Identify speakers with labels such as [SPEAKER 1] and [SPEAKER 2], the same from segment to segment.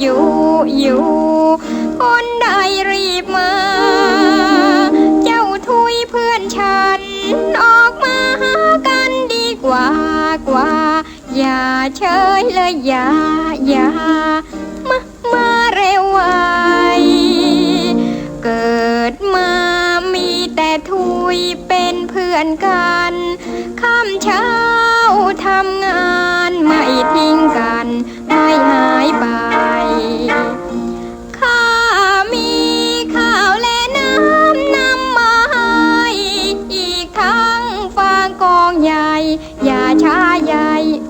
[SPEAKER 1] อยู่อยู่คนใดรีบมา เจ้าทุยเพื่อนฉัน ออกมาหากันดีกว่ากว่า อย่าเฉยเลยอย่าอย่ามามาเร็วไวเกิดมามีแต่ทุยเป็นเพื่อนกันค่ำเช้าทำงานไม่ทิ้งกัน ไม่หายไป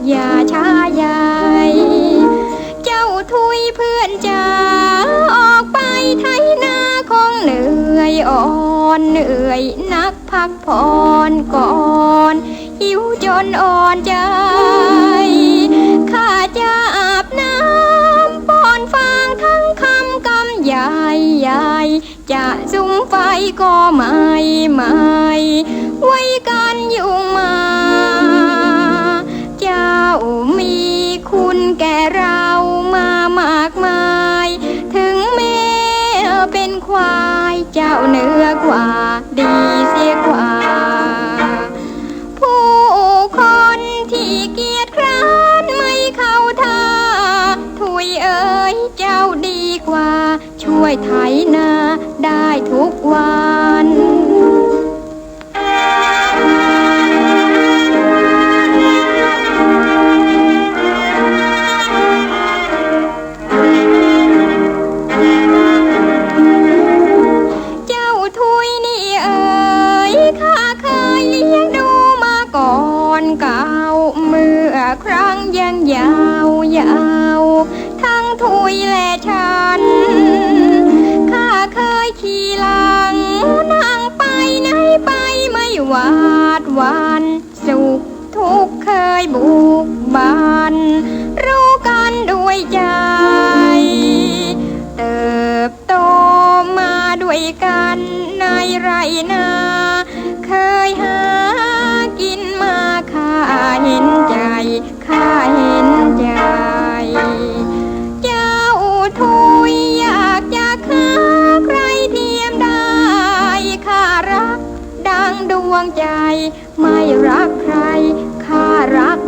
[SPEAKER 1] อย่าช้าใหญ่เจ้าทุยเพื่อนจ๋าออกไปไถนาคงเหนื่อยอ่อนเหนื่อยนักพักผ่อนก่อนหิวจนอ่อนใจข้าจะอาบน้ำป้อนฟางทั้งคำกำใหญ่ใหญ่จะสุมไฟก็ไม่ไม่ไว้กันยุงมา เป็นควายเจ้าเหนือกว่า ดีเสียกว่า ผู้คนที่เกียจคร้านไม่เข้าท่า ถุยเอ๋ยเจ้าดีกว่า ช่วยไถนาได้ทุกวัน อนเก่าเมื่อครั้งยังยาวยาว ทั้งทุยและฉัน ข้าเคยขี่หลังนั่งไปไหนไปไม่หวาดวันสุขทุกเคยบุกบันรู้กันด้วยใจ เติบโตมาด้วยกันในไรนาเคยหา ดวงใจ ไม่รักใครข้ารัก